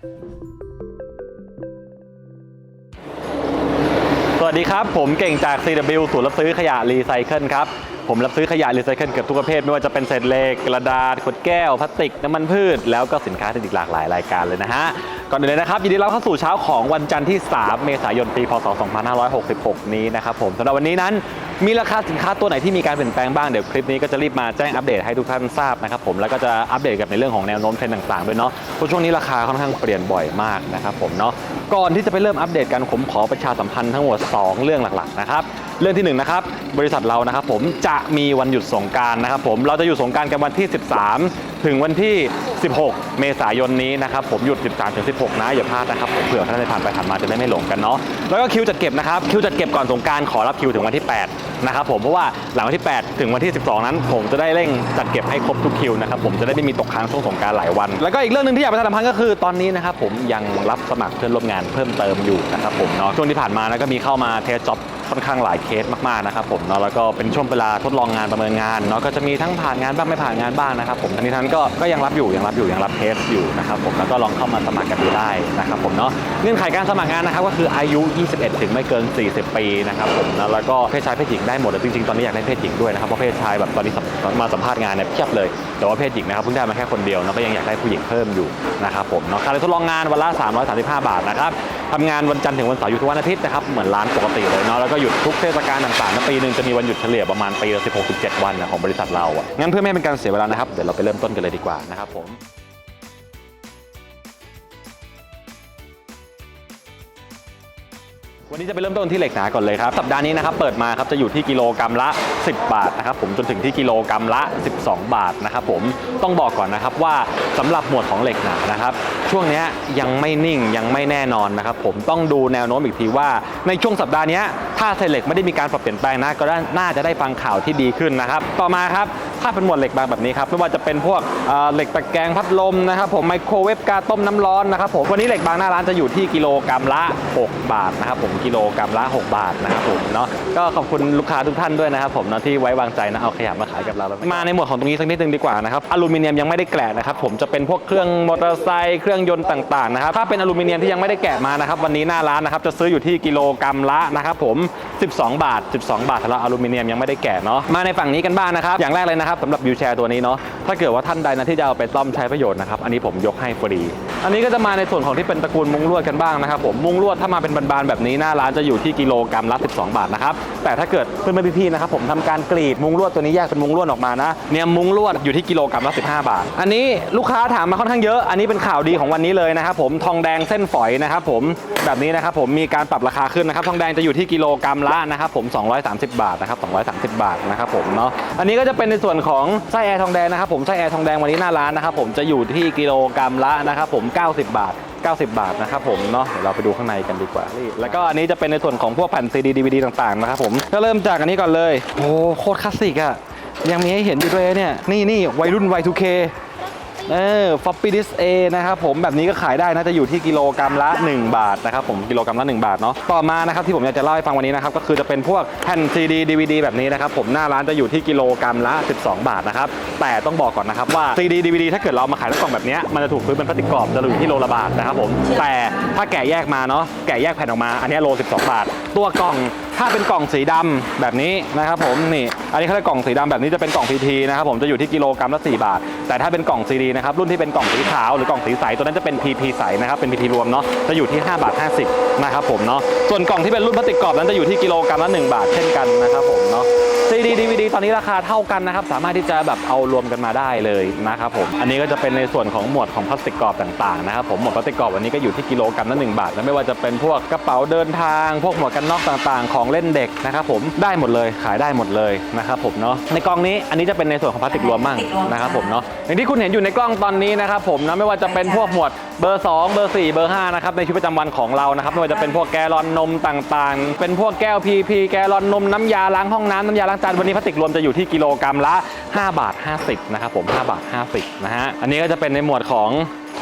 สวัสดีครับ ผมเก่งจาก CW ศูนย์รับซื้อขยะรีไซเคิลครับ ผมรับซื้อขยะรีไซเคิลเกือบทุกประเภท ไม่ว่าจะเป็นเศษเหล็กกระดาษขวดแก้ว พลาสติก น้ำมันพืช แล้วก็สินค้าที่อีกหลากหลายรายการเลยนะฮะ ก่อนอื่นเลยนะครับ ยินดีรับเข้าสู่เช้าของวันจันทร์ที่ 3 เมษายนปี พศ 2566 นี้นะครับผมสำหรับวันนี้นั้น มีราคาสินค้าตัวไหนที่มีการเปลี่ยนแปลงบ้างเดี๋ยวคลิปนี้ก็จะรีบมาแจ้งอัปเดตให้ทุกท่านทราบนะครับผมแล้วก็จะอัปเดตกับในเรื่องของแนวโน้มเทรนด์ต่างๆด้วยเนาะเพราะช่วงนี้ราคาค่อนข้างเปลี่ยนบ่อยมากนะครับผมเนาะก่อนที่จะไปเริ่มอัปเดตกันผมขอประชาสัมพันธ์ทั้งหมด 2 เรื่องหลักๆนะครับ เรื่องที่หนึ่งนะครับบริษัทเรานะครับผมจะมีวันหยุดสงการนะครับผมเราจะหยุดสงการกันวันที่ 13 ถึงวันที่ 16 เมษายนนี้นะครับผมหยุด 13ถึง16 นะอย่าพลาดนะครับเผื่อท่านใดผ่านไปผ่านมาจะได้ไม่หลงกันเนาะแล้วก็คิวจัดเก็บนะครับคิวจัดเก็บก่อนสงการขอรับคิวถึงวันที่ 8 นะครับผมเพราะว่าหลังวันที่ 8 ถึงวันที่ 12 นั้น ผมจะได้เร่งจัดเก็บให้ครบทุกคิวนะครับผมจะได้ไม่มีตกค้างช่วงสงการหลายวัน แล้วก็อีกเรื่องหนึงที่อยากประชาสัมพันธ์ก็คือตอนนี้นะครับผมยังรับสมัครเพื่อนร่วมงานเพิ่มเติมอยู่นะครับผมเนาะช่วงที่ผ่านมานะก็มีเข้ามาเทสจ็อบ ค่อนข้างหลายเคสมากๆนะครับผมเนาะแล้วก็เป็นช่วงเวลาทดลองงานประเมินงานเนาะก็จะมีทั้งผ่านงานบ้างไม่ผ่านงานบ้างนะครับผมทั้งนี้ทั้งนั้นก็ก็ยังรับอยู่ยังรับอยู่ยังรับเทสอยู่นะครับผมแล้วก็ลองเข้ามาสมัครกันดูได้นะครับผมเนาะเงื่อนไขการสมัครงานนะครับก็คืออายุ 21 ถึงไม่เกิน 40 ปีนะครับผมนะแล้วก็เพศชายเพศหญิงได้หมดแต่จริงๆตอนนี้อยากได้เพศหญิงด้วยนะครับเพราะเพศชายแบบตอนนี้มาสัมภาษณ์งานเนี่ยเพียบเลย แต่ว่าเพศหญิงนะครับเพิ่งได้มาแค่คนเดียวเนาะก็ยังอยากได้ผู้หญิงเพิ่มอยู่นะครับผมเนาะค่าทดลองงานวันละ335 บาทนะครับ ทำงานวันจันทร์ถึงวันเสาร์หยุดทุกวันอาทิตย์นะครับเหมือนร้านปกติเลยเนาะแล้วก็หยุดทุกเทศกาลต่างๆนะปีหนึ่งจะมีวันหยุดเฉลี่ยประมาณปีละ16-17 วันนะของบริษัทเราอะงั้นเพื่อไม่ให้เป็นการเสียเวลานะครับเดี๋ยวเราไปเริ่มต้นกันเลยดีกว่านะครับผม วันนี้จะไปเริ่มต้นที่เหล็กหนาก่อนเลยครับ สัปดาห์นี้นะครับเปิดมาครับจะอยู่ที่กิโลกรัมละ 10 บาทนะครับผมจนถึงที่กิโลกรัมละ 12 บาทนะครับผมต้องบอกก่อนนะครับว่าสำหรับหมวดของเหล็กหนานะครับช่วงนี้ยังไม่นิ่งยังไม่แน่นอนนะครับผมต้องดูแนวโน้มอีกทีว่า ในช่วงสัปดาห์นี้ถ้าเซเหล็กไม่ได้มีการปรับเปลี่ยนแปลงนะก็น่าจะได้ฟังข่าวที่ดีขึ้นนะครับ ต่อมาครับ ถ้าเป็นหมวดเหล็กบางแบบนี้ครับไม่ว่าจะเป็นพวกเหล็กตะแกรงพัดลมนะครับผมไมโครเวฟกาต้มน้ำร้อนนะครับผมวันนี้เหล็กบางหน้าร้านจะอยู่ที่กิโลกรัมละ 6 บาทนะครับผมกิโลกรัมละ 6 บาทนะครับผมเนาะก็ขอบคุณลูกค้าทุกท่านด้วยนะครับผมเนาะที่ไว้วางใจนะเอาขยะมาขายกับเรามาในหมวดของตรงนี้สักนิดนึงดีกว่านะครับอลูมิเนียมยังไม่ได้แกะนะครับผมจะเป็นพวกเครื่องมอเตอร์ไซค์เครื่องยนต์ต่างๆนะครับถ้าเป็นอลูมิเนียมที่ยังไม่ได้แกะมานะครับวันนี้หน้าร้านนะครับจะซื้ออยู่ที่กิโลกรัมละนะครับผม 12 บาท 12 บาทสำหรับอลูมิเนียมยังไม่ได้แกะเนาะมาในฝั่งนี้กันบ้างนะครับอย่างแรกเลยนะครับสำหรับวิวแชร์ตัวนี้เนาะถ้าเกิดว่าท่านใดนะที่จะเอาไปซ่อมใช้ประโยชน์นะครับอันนี้ผมยกให้ฟรีอันนี้ก็จะมาในส่วนของที่เป็นตระกูลมุ้งลวดกันบ้างนะครับผมมุ้งลวดถ้ามาเป็นบานๆแบบนี้หน้าร้านจะอยู่ที่กิโลกรัมละ 12 บาทนะครับแต่ถ้าเกิดเพื่อนๆพี่ๆนะครับผมทำการกรีดมุ้งลวดตัวนี้แยกเป็นมุ้งลวดออกมานะเนี่ยมุ้งลวดอยู่ที่กิโลกรัมละ 15 บาท อันนี้ลูกค้าถามมาค่อนข้างเยอะ อันนี้เป็นข่าวดีของวันนี้เลยนะครับผมทองแดงเส้นฝอยนะครับผมแบบนี้นะครับผมมีการปรับราคาขึ้นนะครับทองแดงจะอยู่ที่กิโลกรัมละนะครับผม 230 บาทนะครับ230 บาทนะครับผมเนาะอันนี้ก็จะเป็นในส่วนของไส้แอร์ทองแดงนะครับผมไส้แอร์ทองแดงวันนี้หน้าร้านนะครับผมจะอยู่ที่กิโลกรัมละนะครับผม 90 บาท 90 บาทนะครับผมเนาะเดี๋ยวเราไปดูข้างในกันดีกว่านี่แล้วก็อันนี้จะเป็นในส่วนของพวกแผ่นซีดีดีวีดีต่างๆนะครับผมก็เริ่มจากอันนี้ก่อนเลยโอ้โคตรคลาสสิกอะยังมีให้เห็นอยู่ด้วยเนี่ยนี่นี่วัยรุ่น Y2K เออฟอปปี้ดิสเอนะครับผมแบบนี้ก็ขายได้นะจะอยู่ที่กิโลกรัมละ 1 บาทนะครับผมกิโลกรัมละ 1 บาทเนาะต่อมานะครับที่ผมอยากจะเล่าให้ฟังวันนี้นะครับก็คือจะเป็นพวกแผ่นซีดีดีวดีแบบนี้นะครับผมหน้าร้านจะอยู่ที่กิโลกรัมละ 12 บาทนะครับแต่ต้องบอกก่อนนะครับว่าซีดีดีวดีถ้าเกิดเรามาขายในกล่องแบบนี้มันจะถูกซื้อเป็นพลาสติกกรอบจะอยู่ที่โลละบาทนะครับผมแต่ถ้าแกะแยกมาเนาะแกะแยกแผ่นออกมาอันนี้โล 12 บาท ตัวกล่อง ถ้าเป็นกล่องสีดำแบบนี้นะครับผมนี่อันนี้เขาเรียกกล่องสีดำแบบนี้จะเป็นกล่องพีทีนะครับผมจะอยู่ที่กิโลกรัมละ 4 บาท แต่ถ้าเป็นกล่องซีดีนะครับรุ่นที่เป็นกล่องสีขาวหรือกล่องสีใสตัวนั้นจะเป็น PP ใสนะครับเป็น PP รวมเนาะจะอยู่ที่ 5 บาท 50นะครับผมเนาะส่วนกล่องที่เป็นรุ่นพลาสติกกรอบนั้นจะอยู่ที่กิโลกรัมละ 1 บาทเช่นกันนะครับผมเนาะซีดีดีวดีตอนนี้ราคาเท่ากันนะครับสามารถที่จะแบบเอารวมกันมาได้เลยนะครับผมอันนี้ก็จะเป็นในส่วนของหมวดของพลาสติกกรอบต่างๆนะครับผมหมวดพลาสติกกรอบวันนี้ก็อยู่ที่กิโลกรัมละ1บาทนะไม่ว่าจะเป็นพวกกระเป๋าเดินทาง พวกหมวกกันน็อกต่างๆ ของเล่นเด็กนะครับผมได้หมดเลยขายได้หมดเลยนะครับผมเนาะในกล่องนี้อันนี้จะเป็นในส่วนของพลาสติกรวมบ้างนะครับผมเนาะอย่างที่คุณเห็นอยู่ในกล้องตอนนี้นะครับผมนะไม่ว่าจะเป็นพวกหมวดเบอร์ 2 เบอร์ 4 เบอร์5นะครับในชีวิตประจำวันของเรานะครับไม่ว่าจะเป็นพวกแกลลอนนมต่างๆ เป็นพวกแก้ว PP แกลลอนนมน้ำยาล้างห้องน้ำน้ำยาล้างจานวันนี้พลาสติกรวมจะอยู่ที่กิโลกรัมละ 5 บาท 50นะครับผม5บาท 50นะฮะอันนี้ก็จะเป็นในหมวดของ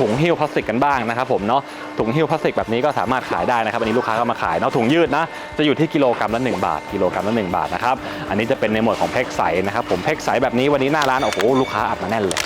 ถุงหิ้วพลาสติกกันบ้างนะครับผมเนาะถุงหิ้วพลาสติกแบบนี้ก็สามารถขายได้นะครับอันนี้ลูกค้าก็มาขายเนาะถุงยืดนะจะอยู่ที่กิโลกรัมละ 1 บาท กิโลกรัมละ 1 บาทนะครับอันนี้จะเป็นในหมวดของแพ็คใสนะครับผมแพ็คใสแบบนี้วันนี้หน้าร้านโอ้โหลูกค้าอัดมาแน่นเลย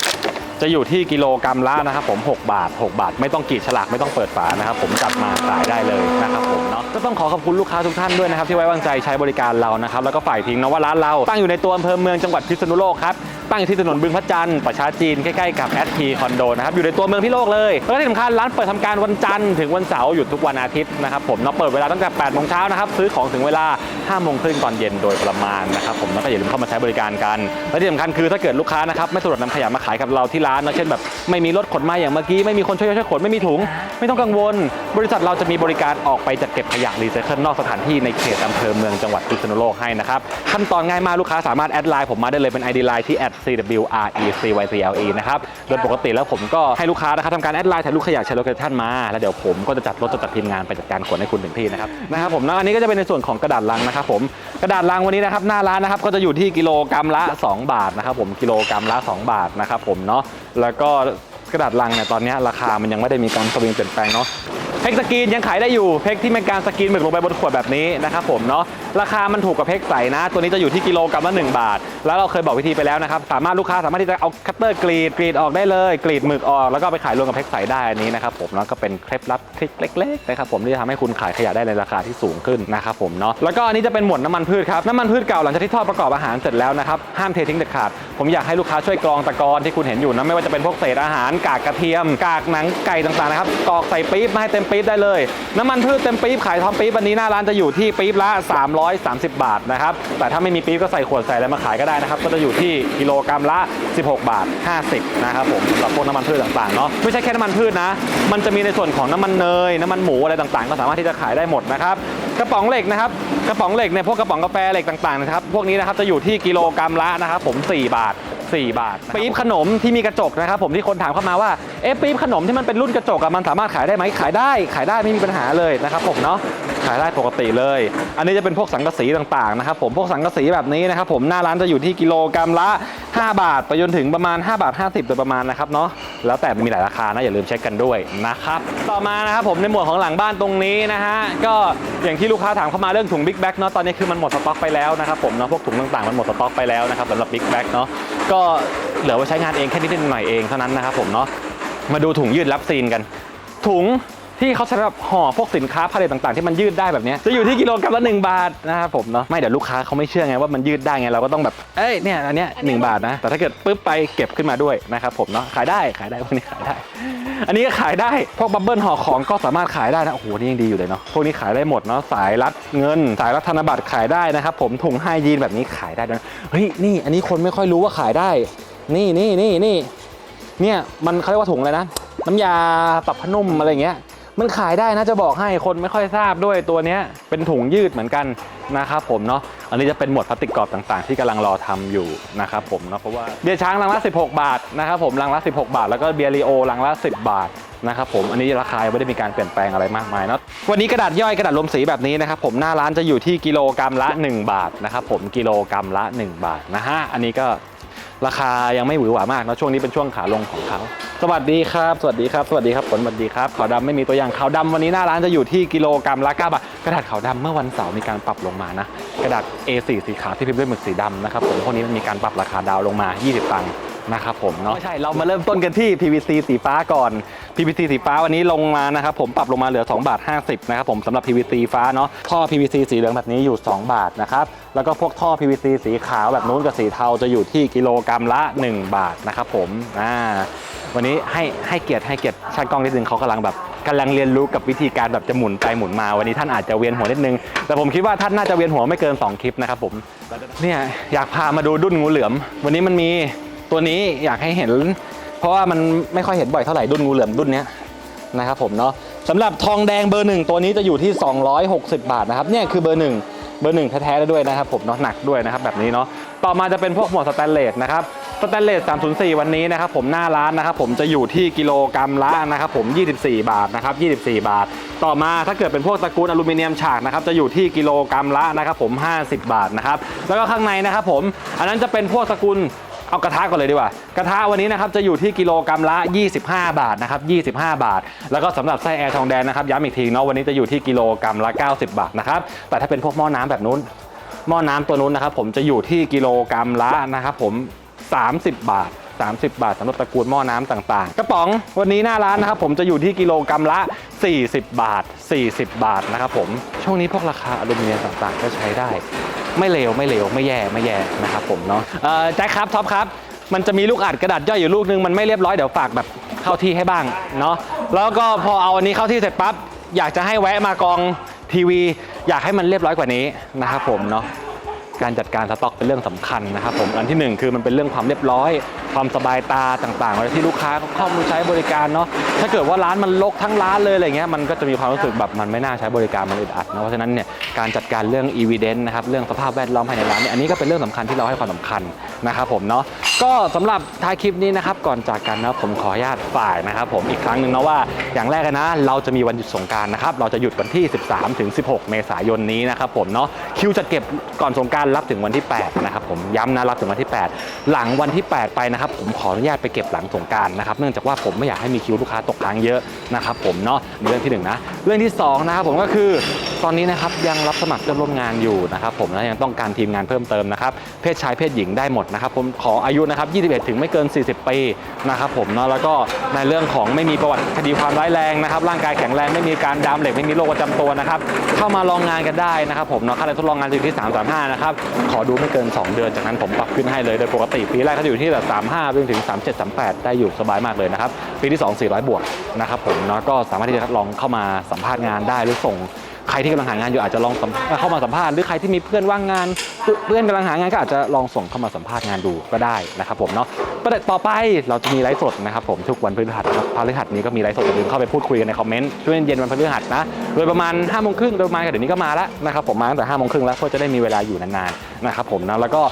จะอยู่ที่กิโลกรัมละนะครับผม 6 บาท 6 บาท ไม่ต้องกีดฉลากไม่ต้องเปิดฝานะครับผมจับมาขายได้เลยนะครับผมเนาะก็ต้องขอขอบคุณลูกค้าทุกท่านด้วยนะครับที่ไว้วางใจใช้บริการเรานะครับแล้วก็ฝ่ายทิ้งนะว่าร้านเราตั้งอยู่ในตัวอำเภอเมืองจังหวัดพิษณุโลกครับตั้งอยู่ที่ถนนบึงพระจันทร์ประชาจีนใกล้ๆกับแอดทีคอนโดนะครับอยู่ในตัวเมืองพิโลกเลยแล้วก็ที่สำคัญร้านเปิดทำการวันจันทร์ถึงวันเสาร์หยุดทุกวันอาทิตย์นะครับผมเนาเปิดเวลาตั้งแต่8โมงเช้านะครับซื้อของถึงเวลา5โมงครึ่งตอนเย็นโดยประมาณนะครับผมแล้วก็อย่าลืมเข้ามาใช้บริการกันและที่สำคัญคือถ้าเกิดลูกค้านะครับไม่สะดวกนำขยะมาขายกับเราที่ร้านนะเช่นแบบไม่มีรถขนมาอย่างเมื่อกี้ไม่มีคนช่วยช่วยขนไม่มีถุง ไม่ต้องกังวล บริษัทเราจะมีบริการออกไปจัดเก็บขยะรีไซเคิลนอกสถานที่ในเขตอำเภอเมืองจังหวัดพิษณุโลกให้นะครับขั้นตอนง่ายมากลูกค้าสามารถแอดไลน์ผมมาได้เลยเป็น ID ไลน์ที่ @cwrecycle นะครับ โดยปกติแล้วผมก็ให้ลูกค้านะครับทำการแอดไลน์ถ่ายรูปขยะเชิญโลเคชั่นมา แล้วเดี๋ยวผมก็จะจัดรถจะจัดทีมงานไปจัดการขนให้คุณถึงที่นะครับนะครับผมแล้วอันนี้ก็จะเป็นในส่วนของกระดาษลังนะครับผมกระดาษลังวันนี้นะครับหน้าร้านนะครับก็จะอยู่ที่กิโลกรัมละ 2 บาทนะครับผมกิโลกรัมละ 2 บาทนะครับผมเนาะแล้วก็กระดาษลังเนี่ยตอนนี้ราคามันยังไม่ได้มีการสวิงเปลี่ยนแปลงเนาะเพกสกรีนยังขายได้อยู่ เพกที่เป็นการสกรีนหมึกลงไปบนขวดแบบนี้นะครับผมเนาะ ราคามันถูกกับเพกใสนะ ตัวนี้จะอยู่ที่กิโลกรัมละ1บาท แล้วเราเคยบอกวิธีไปแล้วนะครับ สามารถลูกค้าสามารถที่จะเอาคัตเตอร์กรีดกรีดออกได้เลย กรีดหมึกออก แล้วก็ไปขายรวมกับเพกใสได้อันนี้นะครับผมแล้วก็เป็นเคล็ดลับทริคเล็กๆนะครับผมที่จะทำให้คุณขายขยะได้ในราคาที่สูงขึ้นนะครับผมเนาะ แล้วก็อันนี้จะเป็นหมวดน้ำมันพืชครับ น้ำมันพืชเก่าหลังจากที่ทอดประกอบอาหารเสร็จแล้วนะครับ ห้ามเททิ้งเด็ดขาด ผมอยากให้ลูกค้าช่วยกรองตะกอนที่คุณเห็นอยู่นะ ไม่ว่าจะเป็นพวกเศษอาหาร กากกระเทียม กากหนังไก่ต่างๆนะครับกรอกใส่ปี๊บมาให้เต็มปี๊บได้เลย น้ำมันพืชเต็มปี๊บขายทอมปี๊บวันนี้หน้าร้านจะอยู่ที่ปี๊บละ 330 บาทนะครับแต่ถ้าไม่มีปี๊บก็ใส่ขวดใส่อะไรมาขายก็ได้นะครับก็จะอยู่ที่กิโลกรัมละ 16 บาท 50นะครับผมสำหรับพวกน้ำมันพืชต่างๆเนาะไม่ใช่แค่น้ำมันพืชนะ มันจะมีในส่วนของน้ำมันเนยน้ำมันหมูอะไรต่างๆ ก็สามารถที่จะขายได้หมดนะครับกระป๋องเหล็กนะครับกระป๋องเหล็กเนี่ยพวกกระป๋องกาแฟเหล็กต่างๆนะครับพวกนี้นะครับจะอยู่ที่กิโลกรัมละนะครับผม 4 บาท 4 บาทปี๊บขนมที่มีกระจกนะครับผมที่คนถามเข้ามาว่าเอ๊ะปี๊บขนมที่มันเป็นรุ่นกระจกอะมันสามารถขายได้ไหมขายได้ขายได้ไม่มีปัญหาเลยนะครับผมเนาะายได้ปกติเลย อันนี้จะเป็นพวกสังกะสีต่างๆนะครับผมพวกสังกะสีแบบนี้นะครับผมหน้าร้านจะอยู่ที่กิโลกรัมละ 5 บาทไปจนถึงประมาณ 5 บาท 50โดยประมาณนะครับเนาะแล้วแต่มีหลายราคานะอย่าลืมเช็คกันด้วยนะครับต่อมานะครับผมในหมวดของหลังบ้านตรงนี้นะฮะก็อย่างที่ลูกค้าถามเข้ามาเรื่องถุงบิ๊กแบ็กเนาะตอนนี้คือมันหมดสต็อกไปแล้วนะครับผมเนาะพวกถุงต่างๆมันหมดสต็อกไปแล้วนะครับสำหรับบิ๊กแบ็กเนาะก็เหลือไว้ใช้งานเองแค่นิดหน่อยเองเท่านั้นนะครับผมเนาะมาดูถุงยืดรับซีนกัน ถุง ที่เขาใช้สำหรับห่อพวกสินค้าผลิตต่างๆ ที่มันยืดได้แบบนี้จะอยู่ที่กิโลกรัมละ1บาทนะครับผมเนาะไม่เดี๋ยวลูกค้าเขาไม่เชื่อไงว่ามันยืดได้ไงเราก็ต้องแบบเอ้ยเนี่ยอันเนี้ยหนึ่งบาทนะแต่ถ้าเกิดปุ๊บไปเก็บขึ้นมาด้วยนะครับผมเนาะขายได้ขายได้พวกนี้ขายได้ อันนี้ก็ขายได้พวกบับเบิ้ลห่อของก็สามารถขายได้นะโอ้โหนี่ยังดีอยู่เลยเนาะพวกนี้ขายได้หมดเนาะสายรัดเงิน สายรัดธนบัตรขายได้นะครับผมถุงไฮยีนแบบนี้ขายได้ด้วยเฮ้ยนี่อันนี้คนไม่ค่อยรู้ว่าขายได้ นี่นี่นี่นี่เนี่ยมันเขาเรียกว่าถุงอะไรนะน้ำยาปรับผ้านุ่มอะไรเงี้ย มันขายได้นะจะบอกให้คนไม่ค่อยทราบด้วยตัวเนี้ยเป็นถุงยืดเหมือนกันนะครับผมเนาะอันนี้จะเป็นหมวดพลาสติกกรอบต่างๆ ที่กำลังรอทำอยู่นะครับผมเนาะเพราะว่าเบียร์ช้างลังละ 16 บาทนะครับผมลังละ 16 บาท แล้วก็เบียร์ลีโอลังละ 10 บาทนะครับผมอันนี้ราคายไม่ได้มีการเปลี่ยนแปลงอะไรมากมายเนาะวันนี้กระดาษย่อยกระดาษรวมสีแบบนี้นะครับผมหน้าร้านจะอยู่ที่กิโลกรัมละ 1 บาทนะครับผมกิโลกรัมละ 1 บาทนะฮะอันนี้ก็ ราคายังไม่หวือหวามากเนะช่วงนี้เป็นช่วงขาลงของเขาสวัสดีครับ สวัสดีครับ สวัสดีครับผลสวัสดีครับขาวดำไม่มีตัวอย่างขาวดำวันนี้หน้าร้านจะอยู่ที่กิโลกรัมละ9บาทกระดาษขาวดำเมื่อวันเสาร์มีการปรับลงมานะกระดาษ A4 สีขาวที่พิมพ์ด้วยหมึกสีดำนะครับผมพวกนี้มันมีการปรับราคาดาวลงมา 20 ตังค์ นะครับผมเนาะไม่ใช่เรามาเริ่มต้นกันที่ PVC สีฟ้าก่อน PVC สีฟ้าวันนี้ลงมานะครับผมปรับลงมาเหลือ2บาท50นะครับผมสำหรับ PVC ฟ้าเนาะท่อ PVC สีเหลืองแบบนี้อยู่ 2 บาทนะครับแล้วก็พวกท่อ PVC สีขาวแบบนู้นกับสีเทาจะอยู่ที่กิโลกรัมละ 1 บาทนะครับผมอ่าวันนี้ให้ให้เกียรติให้เกียรติช่างกล้องนิดนึงเขากำลังแบบกำลังเรียนรู้กับวิธีการแบบจะหมุนไปหมุนมา วันนี้ท่านอาจจะเวียนหัวนิดนึง แต่ผมคิดว่าท่านน่าจะเวียนหัวไม่เกิน 2 คลิปนะครับผมเนี่ยอยากพามาดูดุ้นงูเหลือม วันนี้มันมี ตัวนี้อยากให้เห็น เพราะว่ามันไม่ค่อยเห็นบ่อยเท่าไหร่ดุนงูเหลือมดุนเนี้ยนะครับผมเนาะสำหรับทองแดงเบอร์หนึ่งตัวนี้จะอยู่ที่ 260 บาทนะครับเนี่ยคือเบอร์หนึ่งเบอร์หนึ่งแท้ๆแล้วด้วยนะครับผมเนาะหนักด้วยนะครับแบบนี้เนาะต่อมาจะเป็นพวกหมวดสแตนเลสนะครับสแตนเลส 304 วันนี้นะครับผมหน้าร้านนะครับผมจะอยู่ที่กิโลกรัมละนะครับผม 24 บาทนะครับ 24 บาท ต่อมาถ้าเกิดเป็นพวกตะกูลอลูมิเนียมฉากนะครับจะอยู่ที่กิโลกรัมละนะครับผม 50 บาทนะครับแล้วก็ข้างในนะครับผมอันนั้นจะเป็นพวกตะกูล เอากระทะก่อนเลยดีกว่า กระทะวันนี้นะครับจะอยู่ที่กิโลกรัมละ 25 บาทนะครับ25 บาท แล้วก็สำหรับไส้แอร์ทองแดงนะครับย้ำอีกทีเนาะวันนี้จะอยู่ที่กิโลกรัมละ 90 บาทนะครับแต่ถ้าเป็นพวกหม้อน้ำแบบนู้นหม้อน้ำตัวนู้นนะครับผมจะอยู่ที่กิโลกรัมละนะครับผม 30 บาท 30 บาทสำหรับตระกูลหม้อน้ำต่างๆ กระป๋องวันนี้หน้าร้านนะครับผมจะอยู่ที่กิโลกรัมละ 40 บาท 40 บาทนะครับผมช่วงนี้พวกราคาอลูมิเนียมต่างๆ ก็ใช้ได้ ไม่เลวไม่เลวไม่แย่ไม่แย่นะครับผมเนาะแจ็คครับท็อปครับ มันจะมีลูกอัดกระดาษย่อยอยู่ลูกนึงมันไม่เรียบร้อยเดี๋ยวฝากแบบเข้าที่ให้บ้างเนาะแล้วก็พอเอาอันนี้เข้าที่เสร็จปั๊บอยากจะให้แวะมากองทีวี อยากให้มันเรียบร้อยกว่านี้นะครับผมเนาะการจัดการสต็อกเป็นเรื่องสำคัญนะครับผมอันที่หนึ่งคือมันเป็นเรื่องความเรียบร้อย ความสบายตาต่างๆเวลาที่ลูกค้าเข้ามาใช้บริการเนาะถ้าเกิดว่าร้านมันรกทั้งร้านเลยอะไรเงี้ยมันก็จะมีความรู้สึกแบบมันไม่น่าใช้บริการมันอึดอัดนะเพราะฉะนั้นเนี่ยการจัดการเรื่อง evidence นะครับเรื่องสภาพแวดล้อมภายในร้านเนี่ยอันนี้ก็เป็นเรื่องสำคัญที่เราให้ความสำคัญนะครับผมเนาะก็สำหรับท้ายคลิปนี้นะครับก่อนจากกันนะผมขออนุญาตฝ่ายนะครับผมอีกครั้งหนึ่งนะว่าอย่างแรกนะเราจะมีวันหยุดสงการนะครับเราจะหยุดวันที่ 13ถึง16 เมษายนนี้นะครับผมเนาะคิวจะเก็บก่อนสงการรับถึงวันที่8นะครับผมย้ำนะรับถึงวันที่ 8 หลังวันที่ 8 ไปนะครับครับผมขออนุญาตไปเก็บหลังสงการนะครับเนื่องจากว่าผมไม่อยากให้มีคิวลูกค้าตกค้างเยอะนะครับผมเนาะเรื่องที่หนึ่งนะเรื่องที่สองนะครับผมก็คือ ตอนนี้นะครับยังรับสมัครเพื่อนร่วมงานอยู่นะครับผมและยังต้องการทีมงานเพิ่มเติมนะครับเพศชายเพศหญิงได้หมดนะครับผมขออายุนะครับ21 ถึงไม่เกิน 40 ปีนะครับผมเนาะแล้วก็ในเรื่องของไม่มีประวัติคดีความร้ายแรงนะครับร่างกายแข็งแรงไม่มีการดามเหล็กไม่มีโรคประจำตัวนะครับเข้ามาลองงานกันได้นะครับผมเนาะค่าแรงทดลองงานอยู่ที่ 335 นะครับขอดูไม่เกิน 2 เดือนจากนั้นผมปรับขึ้นให้เลยโดยปกติปีแรกเขาอยู่ที่แบบ35ไปถึง 37 38 ได้อยู่สบายมากเลยนะครับปีที่ 2 400 บวกนะครับผมเนาะก็สามารถที่จะลองเข้ามาสัมภาษณ์งานได้หรือส่ง ใครที่กำลังหางานอยู่อาจจะลองเข้ามาสัมภาษณ์หรือใครที่มีเพื่อนว่างงาน เพื่อนกำลังหางานก็อาจจะลองส่งเข้ามาสัมภาษณ์งานดูก็ได้นะครับผมเนาะประเด็นต่อไปเราจะมีไลฟ์สดนะครับผมทุกวันพฤหัสครับพฤหัสนี้ก็มีไลฟ์สดอย่าลืมเข้าไปพูดคุยกันในคอมเมนต์ช่วงเย็นวันพฤหัสนะโดยประมาณ5้าโมงครึ่งโดยประมาณเดี๋ยวนี้ก็มาแล้วนะครับผมมาตั้งแต่ห้าโมงครึ่งแล้วเพื่อจะได้มีเวลาอยู่นานๆนะครับผมนะแล้วก็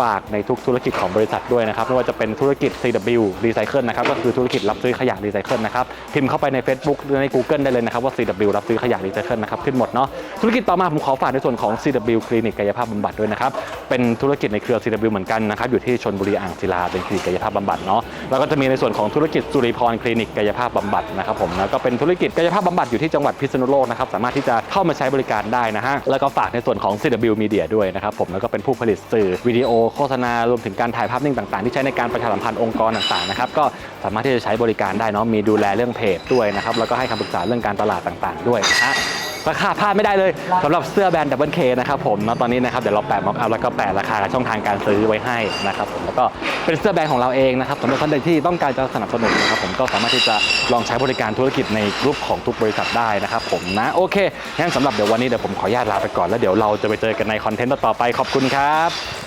ฝากในทุกธุรกิจของบริษัทด้วยนะครับไม่ว่าจะเป็นธุรกิจ CW Recycle นะครับก็คือธุรกิจรับซื้อขยะรีไซเคิลนะครับพิมพ์เข้าไปใน Facebook หรือใน Google ได้เลยนะครับว่า CW รับซื้อขยะรีไซเคิลนะครับขึ้นหมดเนาะธุรกิจต่อมาผมขอฝากในส่วนของ CW คลินิกกายภาพบำบัดด้วยนะครับเป็นธุรกิจในเครือ CW เหมือนกันนะครับอยู่ที่ชนบุรีอ่างศิลาเป็นคลินิกกายภาพบำบัดเนาะแล้วก็จะมีในส่วนของธุรกิจสุริพรคลินิกกายภาพบำบัดนะครับผมแล้วก็เป็นธุรกิจกายภาพบำบัดอยู่ที่จังหวัดพิษณุโลกนะครับสามารถที่จะเข้ามาใช้บริการได้นะฮะแล้วก็ฝากในส่วนของ CW Media ด้วยนะครับผมแล้วก็เป็นผู้ผลิตสื่อวิดีโอโฆษณารวมถึงการถ่ายภาพนิ่งต่างๆ ที่ใช้ในการประชาสัมพันธ์องค์กรต่างๆนะครับก็สามารถที่จะใช้บริการได้เนาะมีดูแลเรื่องเพจด้วยนะครับแล้วก็ให้คำปรึกษาเรื่องการตลาดต่างๆ ด้วยนะฮะราคาพลาดไม่ได้เลยสำหรับเสื้อแบรนด์ดับเบิลเคนะครับผมนะตอนนี้นะครับเดี๋ยวเราแปะม็อกอัพแล้วก็แปะราคาช่องทางการซื้อไว้ให้นะครับผมแล้วก็เป็นเสื้อแบรนด์ของเราเองนะครับสำหรับท่านใดที่ต้องการจะสนับสนุนนะครับผมก็สามารถที่จะลองใช้บริการธุรกิจในกลุ่มของทุกบริษัทได้นะครับผมนะโอเคงั้นสำหรับเดี๋ยววันนี้เดี๋ยวผมขออนุญาตลาไปก่อนแล้วเดี๋ยวเราจะไปเจอกันในคอนเทนต์ต่อไปขอบคุณครับ